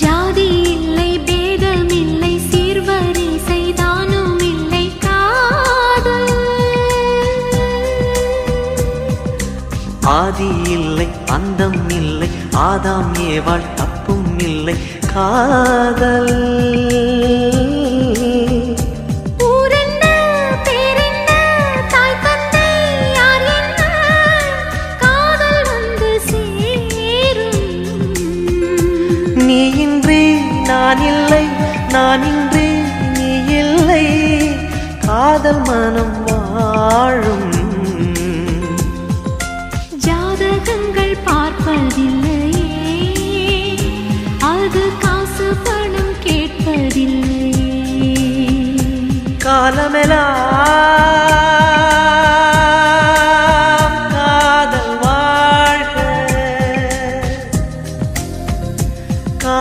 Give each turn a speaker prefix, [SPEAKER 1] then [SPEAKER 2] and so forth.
[SPEAKER 1] ஜாதி இல்லை பேதம் இல்லை சீர்வரிசை தானும் இல்லை காதல்.
[SPEAKER 2] ஆதி இல்லை அந்தம் இல்லை ஆதாம் ஏவாள் தப்பும் இல்லை காதல். நான் இல்லை நான் இன்றி நீ இல்லை. காதல் மனம் வாழும்.
[SPEAKER 1] ஜாதகங்கள் பார்ப்பதில்லையே. அது காசு பணம் கேட்பதில்லையே.
[SPEAKER 2] காலமெல்லாம்